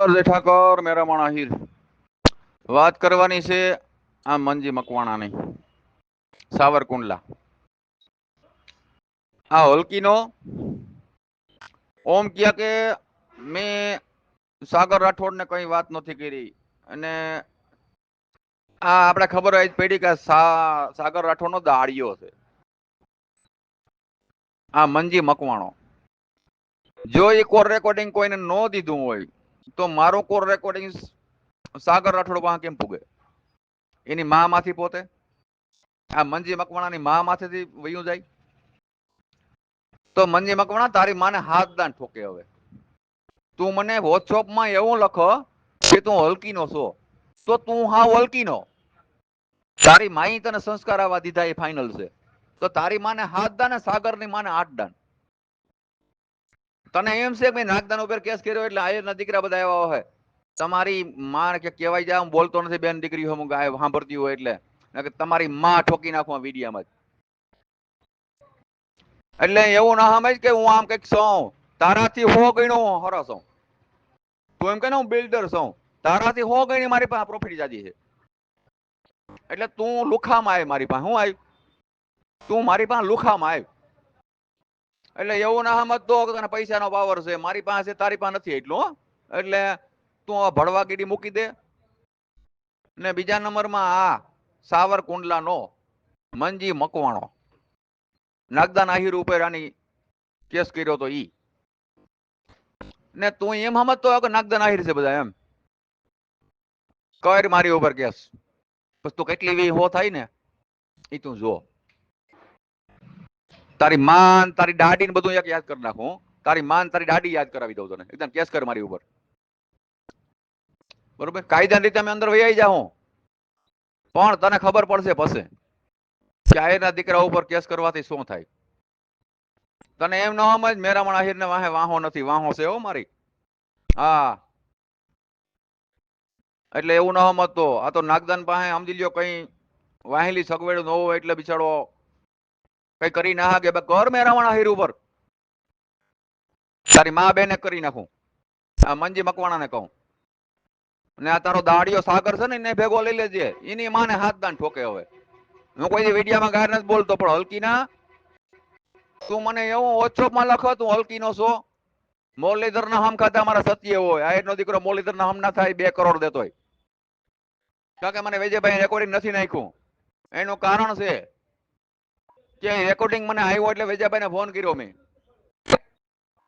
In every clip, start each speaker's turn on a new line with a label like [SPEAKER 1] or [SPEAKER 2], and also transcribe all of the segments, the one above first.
[SPEAKER 1] ઠાકોર મેરામણ આહિર વાત કરવાની છે આ મંજી મકવાણાની, સાવરકુંડલા. આ હોલકીનો, ઓમ ક્યાં કે મેં સાગર રાઠોડને કંઈ વાત નથી કરી. અને આ આપણે ખબર હોય પડી કે સાગર રાઠોડનો દાળિયો છે. આ મંજી મકવાણો. જો એ કોર રેકોર્ડિંગ કોઈને ન દીધું હોય તો મારો કોર રેકોર્ડિંગ સાગર રાઠોડ પાસે કેમ પૂગે? એની મા માંથી પોતે? આ મંજી મકવાણાની મા માંથી વયું જાય? તો મંજી મકવાણા, તારી માને હાથ દાન ઠોકે હવે. તું મને વોટ્સઅપમાં એવું લખો કે તું હલકીનો છો. તો તું હા હલકીનો. તારી માઈ તને સંસ્કાર આવવા દીધા એ ફાઇનલ છે. તો તારી માને હાથ દાન સાગરની માને આઠ દાન. તને એમ છે કે નાગદાન ઉપર કેસ કર્યો એટલે આયરના દીકરા બધા એવા હોય. તમારી માં કે કહેવાય જાય હું બોલતો નથી બેન દીકરી હું ગાય સાંભળતી હોય એટલે. તમારી માં ઠોકી નાખું આ વિડીયામાં એટલે એવું ના સમજ કે હું આમ કંઈક છું. તારાથી હો ગણો હરો છું. તું એમ કે હું બિલ્ડર છું. તારાથી હો ગણી મારી પાસે પ્રોફિટ જાજી છે. એટલે તું લુખામાં આવ મારી પાસે. હું આવ્યું તું મારી પાસે લુખામાં આવ એટલે એવું ના સમજતો કે તને પૈસાનો પાવર છે. મારી પાસે, તારી પાસે નથી એટલું એટલે તું આ ભડવાગીરી મૂકી દે. ને બીજા નંબરમાં આ સાવરકુંડલાનો મંજી મકવાણો. નાગદાન આહિર ઉપર આની કેસ કર્યો તો ઈ. ને તું એમ સમજતો તો કે નાગદાન આહિર છે બધા એમ. કર મારી ઉપર કેસ. પછી તું કેટલી વી હો થાય ને એ તું જો તારી માન, તારી દાડી ને બધું એક યાદ કરી નાખું તારી માન, તારી દાડી યાદ કરાવી દઉં તને. એકદમ કેસ કર મારી ઉપર. બરોબર? કાયદાની રીતે અમે અંદર વૈયાઈ જાઉં. પણ તને ખબર પડશે પછી કે આયરના દીકરા ઉપર કેસ કરવાથી શું થાય. તને એમ ન સમજ, મેરામણ આહિર ને વાહે વાહો નથી, વાહો છે હો મારી. હા. એટલે એવું ન સમજતો. આ તો નાગદાન પાસે સમજી લ્યો, કઈ વાહેલી સગવડ ન હોય એટલે બિચારો કઈ કરી ના કે કર મેરામણ હીર ઉપર. તારી મા બેને કરી નાખું. આ મંજી મકવાણાને કહું. ને આ તારો દાડિયો સાગર છે ને, એને ભેગો લઈ લેજે. એની માને હાથ દાન ઠોકે હવે. હું કોઈ વિડીયામાં ગાર નથી બોલતો, પણ હલકીના, તું મને એવું ઓછો માં લખ, તું હલકીનો છો. મોલીધર ના હમ ખાતા મારા સત્ય હોય. આ નો દીકરો મોલીધર ના હમ ના થાય, બે કરોડ દેતો હોય કારણ કે મને વિજયભાઈ રેકોર્ડિંગ નથી નાખ્યું. એનું કારણ છે કે રેકોર્ડિંગ મને આવ્યો એટલે વિજયભાઈને ફોન કર્યો મેં.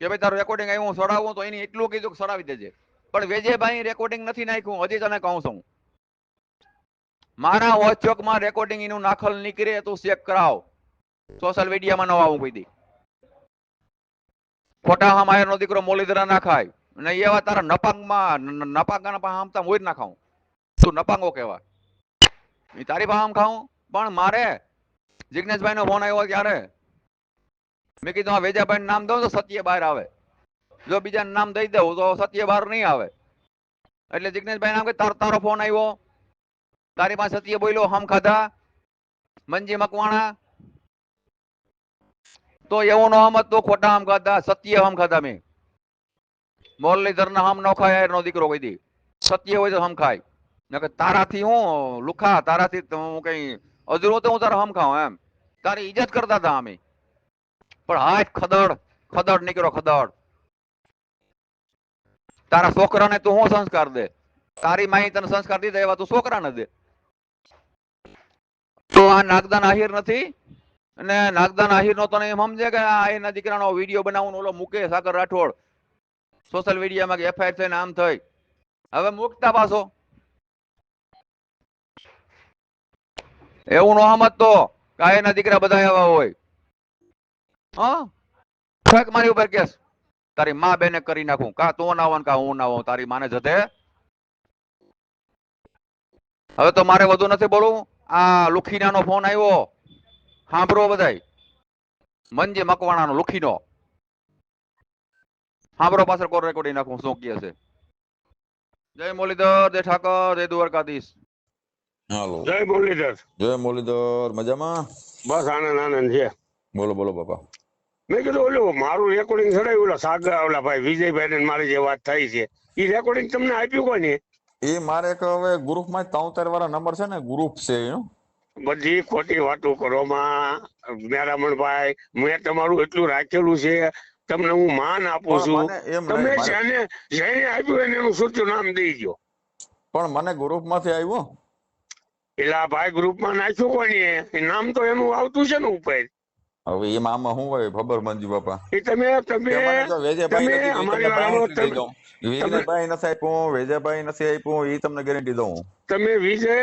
[SPEAKER 1] કે ભાઈ, તારું રેકોર્ડિંગ આવ્યું સડાવું, તો એની એટલું કીધું સડાવી દેજે. પણ વેજેભાઈ રેકોર્ડિંગ નથી નાખ્યું, હજી તને કહું છું. મારા વોચોકમાં રેકોર્ડિંગ એનું નાખલ નીકળે તું ચેક કરાવ. સોશિયલ મીડિયામાં ન આવું કોઈ દી. ખોટા હા માયર નો દીકરો મોલીદરા ના ખાય ને એવા તારા નપાંગમાં નપાંગ નપાંગાના પાસે આમતા મોઈ ના ખાઉં. તું નપાંગો કહેવા તારી પાસે આમ ખાઉં? પણ મારે જિગ્નેશભાઈ નો ફોન આવ્યો ત્યારે મેં કીધું, આ વેજાભાઈ નામ દઉં તો સત્ય બહાર આવે. જો બીજા નામ દઈ દઉં તો સત્ય બહાર નહીં આવે. એટલે જિગ્નેશભાઈ નામ કે, તાર, તારો ફોન આવ્યો. તારી પાસે સત્ય બોલ્યો, હમ ખાધા. મંજી મકવાણા. તો એવું નો હમ તો ખોટા હમ ખાધા. સત્ય હમ ખાધા મેં. મોરલીધર ના હમ નો ખાય એનો દીકરો કહી દી. સત્ય હોય તો હમ ખાય. તારાથી હું લુખા, તારાથી હું કઈ તો હું તારા હમ ખાઉં એમ. તારી ઇજ્જત કરતા હતા અમે. પણ હા ખદડ ખદડ નીકળો ખદડ. તારા છોકરાને તું શું સંસ્કાર દે? તારી માઈ તને સંસ્કાર દીધા એવા તું છોકરાને દે? તો આ નાગદાન આહિર નથી? અને નાગદાન આહિર નો તને એમ સમજે કે આ એના દીકરાનો વીડિયો બનાવવાનો ઓલો મૂકે સાગર રાઠોડ. સોશિયલ મીડિયામાં કે એફઆઈઆર થઈને આમ થઈ. હવે મૂકતા પાછો. એવું નો સમજતો. કે આ એના દીકરા બધા એવા હોય. હા? મારી ઉપર કેસ. તારી માં બેને કરી નાખું. કા તું ના કા હું ના હોઉં તારી માને જતે હવે તો મારે વધુ નથી બોલવું. આ લુખીનાનો ફોન આવ્યો. સાંભળો બધાય. મંજી મકવાણાનો લુખીનો. સાંભળો પાછળ કોર રેકોર્ડિંગ નાખું, શું કહે છે. જય મુરલીધર, જય ઠાકર, જય દ્વારકાધીશ.
[SPEAKER 2] હાલો.
[SPEAKER 3] જય મુરલીધર.
[SPEAKER 2] જય મુરલીધર. મજામાં?
[SPEAKER 3] બસ આનંદ આનંદ છે.
[SPEAKER 2] બોલો બોલો બાપા.
[SPEAKER 3] મેં કીધું ઓલું મારું રેકોર્ડિંગ ચડાયું ઓલા સાગર ઓલા ભાઈ વિજયભાઈ ને મારી જે વાત થઈ છે એ રેકોર્ડિંગ તમને આપ્યું કોને
[SPEAKER 2] એ મારે એક હવે ગ્રુપમાં તોતેર વાળા નંબર છે ને ગ્રુપ છે એનું
[SPEAKER 3] બધી ખોટી વાતો કરો માં મેરામણભાઈ મેં તમારું એટલું રાખેલું છે તમને હું માન આપું છું. તમે જેને જેને આપ્યું એને એનું સૂચું નામ દઈ ગયો
[SPEAKER 2] પણ મને ગ્રુપમાંથી આવ્યું
[SPEAKER 3] એટલે આ ભાઈ ગ્રુપમાં નાખ્યું કોને એ? નામ તો એનું આવતું છે ને ઉપર.
[SPEAKER 2] હવે એ મામા શું હોય ખબર મંજુ બાપા?
[SPEAKER 3] એ તમે તમે તમે
[SPEAKER 2] નથી,
[SPEAKER 3] અમારી વાળો
[SPEAKER 2] આપ્યું. વેજેભાઈ નથી આપ્યું એ તમને ગેરંટી દઉં.
[SPEAKER 3] તમે વિજય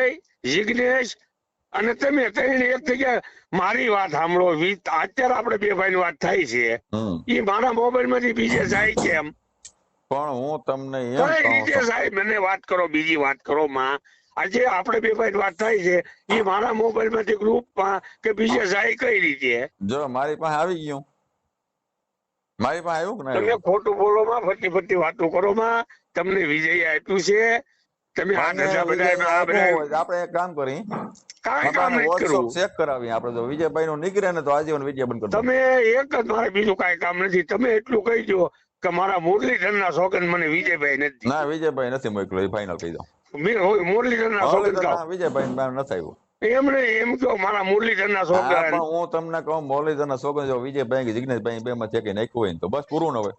[SPEAKER 3] જિગ્નેશ અને તમે ત્રણ એક જગ્યા ગયા મારી વાત સાંભળો. અત્યારે આપણે બે ભાઈ વાત થાય છે. એ મારા મોબાઈલમાંથી બીજે જાય કેમ?
[SPEAKER 2] પણ હું તમને એમ
[SPEAKER 3] રીતે સાહેબ મને વાત કરો બીજી વાત કરો માં. આજે આપણે બે ભાઈ વાત થાય છે એ મારા મોબાઈલમાંથી ગ્રુપમાં કે બીજે જાય કઈ રીતે?
[SPEAKER 2] જો મારી પાસે આવી ગયું. મારી પાસે આવ્યું કે ના
[SPEAKER 3] તમે ખોટું બોલો માં ફટી ફટી વાતો કરો માં તમને વિજય આપ્યું છે. તમે આ બધા બધા
[SPEAKER 2] આપણે એક કામ કરી. ચેક કરાવી. આપણે જો વિજયભાઈ નું નીકળે ને તો આજીવન વિજય બંધ કરી
[SPEAKER 3] તમે એક જ મારે બીજું કાંઈ કામ નથી. તમે એટલું કહી દો કે મારા મુરલીધર ના સોગન મને વિજયભાઈ નથી.
[SPEAKER 2] ના વિજયભાઈ નથી મોકલ્યો. એ ફાઇનલ કહી દો વિજયભાઈ નામ નથી આવ્યું
[SPEAKER 3] એમ એમ કહો મારા મુરલીધર ના
[SPEAKER 2] પણ હું તમને કહું મોરલીધર ના જો વિજયભાઈ કે જિગ્નેશભાઈ બે માં ચેકી નાખ્યું હોય તો બસ પૂરું ન હોય.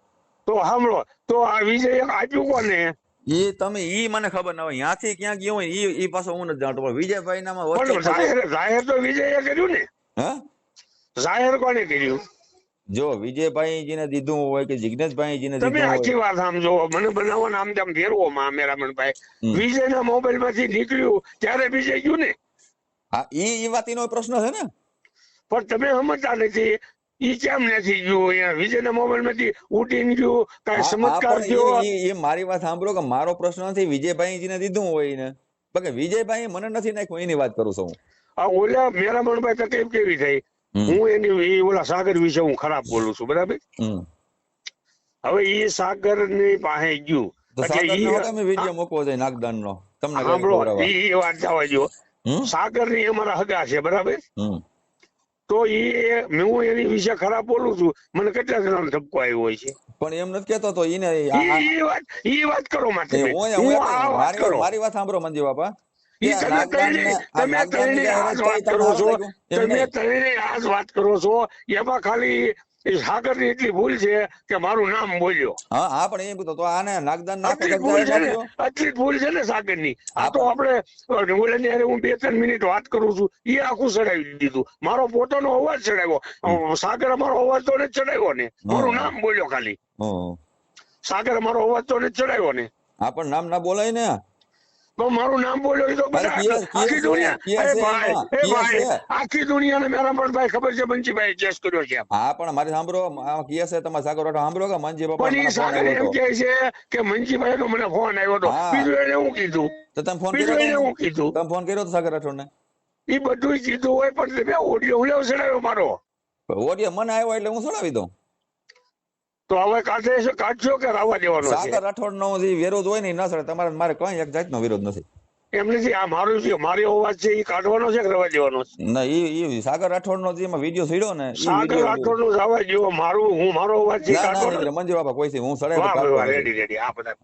[SPEAKER 3] તો સાંભળો તો આ વિજય આપ્યું કોને?
[SPEAKER 2] એ તમે ઈ મને ખબર ના હોય ત્યાંથી ક્યાં ગયો હોય ઈ ઈ પાછો હું નથી જાણતો પણ વિજયભાઈ નામાં
[SPEAKER 3] જાહેર જાહેર તો વિજયે કર્યું ને.
[SPEAKER 2] હા?
[SPEAKER 3] જાહેર કોને કર્યું?
[SPEAKER 2] જો વિજયભાઈ જીને દીધું હોય કે જિગ્નેશભાઈ જીને
[SPEAKER 3] તમે આખી વાત સમજો મને બનાવો આમ તેમ ફેરવો માં મેરામણભાઈ.
[SPEAKER 2] હમ.
[SPEAKER 3] વિજય ના મોબાઈલમાંથી નીકળ્યું ત્યારે વિજય ગયું ને?
[SPEAKER 2] હા ઈ ઈ વાતીનો પ્રશ્ન છે ને?
[SPEAKER 3] પણ તમે સમજતા નથી. ઈ કેમ નથી ગયું અહીંયા? વિજયના મોબાઈલમાંથી ઉડીને ગયું કઈ ચમત્કાર થયો?
[SPEAKER 2] ઈ મારી વાત સાંભળો કે મારો પ્રશ્ન નથી વિજયભાઈ જીને દીધું હોય ને બાકી વિજયભાઈ મને નથી નાખ્યું એની વાત કરું છું હું.
[SPEAKER 3] આ ઓલા મેરામણભાઈ તકલીફ કેવી થઈ. હું એની એ ઓલા સાગર વિશે હું ખરાબ બોલું છું બરાબર? હવે એ સાગરની પાસે ગયું?
[SPEAKER 2] સાગરની
[SPEAKER 3] અમારા હગા છે બરાબર? તો એ હું એની વિશે ખરાબ બોલું છું મને કેટલા જણાનો ધબકો આવ્યો હોય છે?
[SPEAKER 2] પણ એમ નથી કેતો તો એને
[SPEAKER 3] ઈ વાત કરો માં
[SPEAKER 2] એ
[SPEAKER 3] તમે.
[SPEAKER 2] હું
[SPEAKER 3] હું
[SPEAKER 2] હું
[SPEAKER 3] આ વાત
[SPEAKER 2] મારી વાત સાંભળો મંજી બાપા
[SPEAKER 3] તમે ત્રણેય- વાત કરો છો તમે ત્રણેય આ વાત કરો છો એમાં ખાલી એ સાગરની એટલી ભૂલ છે કે મારું નામ બોલ્યો.
[SPEAKER 2] હા હા પણ એમ કીધું તો આને નાગદાન ના
[SPEAKER 3] ભૂલ છે ને આટલી ભૂલ છે ને સાગરની આ તો આપણે ઓલાની હારે હું બે ત્રણ મિનિટ વાત કરું છું એ આખું ચડાવી દીધું. મારો પોતાનો અવાજ ચડાવ્યો. સાગર અમારો અવાજ તો નથી ચડાવ્યો ને મારું નામ બોલ્યો ખાલી. સાગર અમારો અવાજ તો નથી ચડાવ્યો ને.
[SPEAKER 2] આ પણ નામ ના બોલાય ને.
[SPEAKER 3] તો મારું નામ બોલ્યો તો આખી દુનિયા અરે ભાઈ એ ભાઈ આખી દુનિયાને મેરા પર ભાઈ ખબર છે બંજીભાઈ કેસ કર્યો છે.
[SPEAKER 2] હા પણ મારે સાંભળો કેસ છે તમારે સાગર વાળા સાંભળો કે મનજી બાપા
[SPEAKER 3] પણ એ સાગર એમ કહે છે કે મનજીભાઈ નો મને ફોન આવ્યો હતો. બીજું એને હું કીધું?
[SPEAKER 2] તો તમે ફોન
[SPEAKER 3] કર્યો એને હું કીધું?
[SPEAKER 2] તમે ફોન કર્યો તો સાગર રાઠોડ ને
[SPEAKER 3] એ બધું કીધું હોય પણ મેં ઓડિયો હું લેવ સડાવ્યો મારો
[SPEAKER 2] ઓડિયો મને આવ્યો એટલે હું સડાવી દઉં.
[SPEAKER 3] તો હવે કાઢે કાઢશો કે રાવા દેવાનો
[SPEAKER 2] સાગર રાઠોડ નો જે વિરોધ હોય ને ના ચડે તમારે મારે કઈ એક જાતનો વિરોધ નથી
[SPEAKER 3] એમ નથી આ મારું છે મારો અવાજ છે એ કાઢવાનો છે કે રવા દેવાનો છે
[SPEAKER 2] ના એ એ સાગર રાઠોડ નો જે વીડિયો છોડ્યો ને
[SPEAKER 3] સાગર રાઠોડ નો રવા દેવો મારું હું મારો અવાજ છે કાઢવાનો
[SPEAKER 2] નહીં, મંજુ બાપા કોઈ થી હું નથી.
[SPEAKER 3] રેડી રેડી આ બધા.